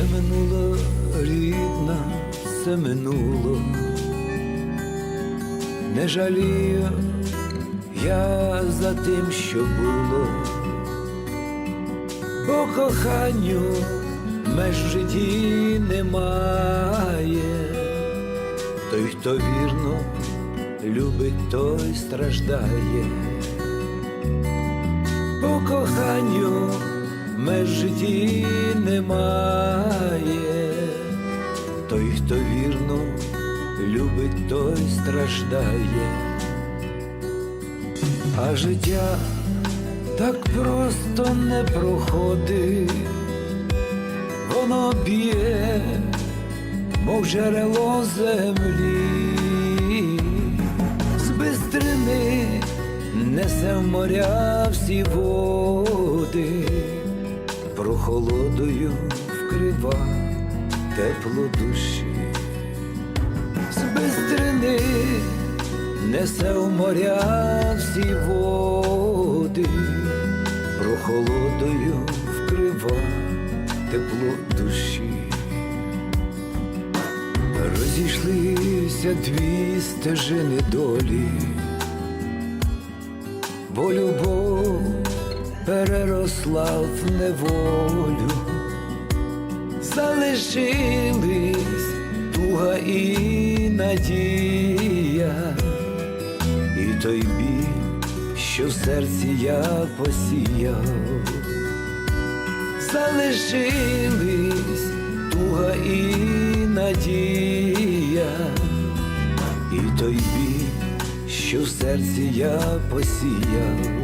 Все минуло рідна, все минуло. Не жалію я за тим, що було, бо коханню меж в житті немає. Той, хто вірно любить, той страждає. По коханню меж житті немає. Той, хто вірно любить, той страждає. А життя так просто не проходить, воно б'є, мов джерело землі, з бистрини несе в моря всі води, прохолодою вкрива тепло душі, з бистрини несе в моря всі води, прохолодою вкрива тепло душі. Розійшлися дві стежини долі, бо любов переросла в неволю, залишились туга і надія, і той біль, що в серці я посіяв. Залишились туга і надія, і той біль, що в серці я посіяв.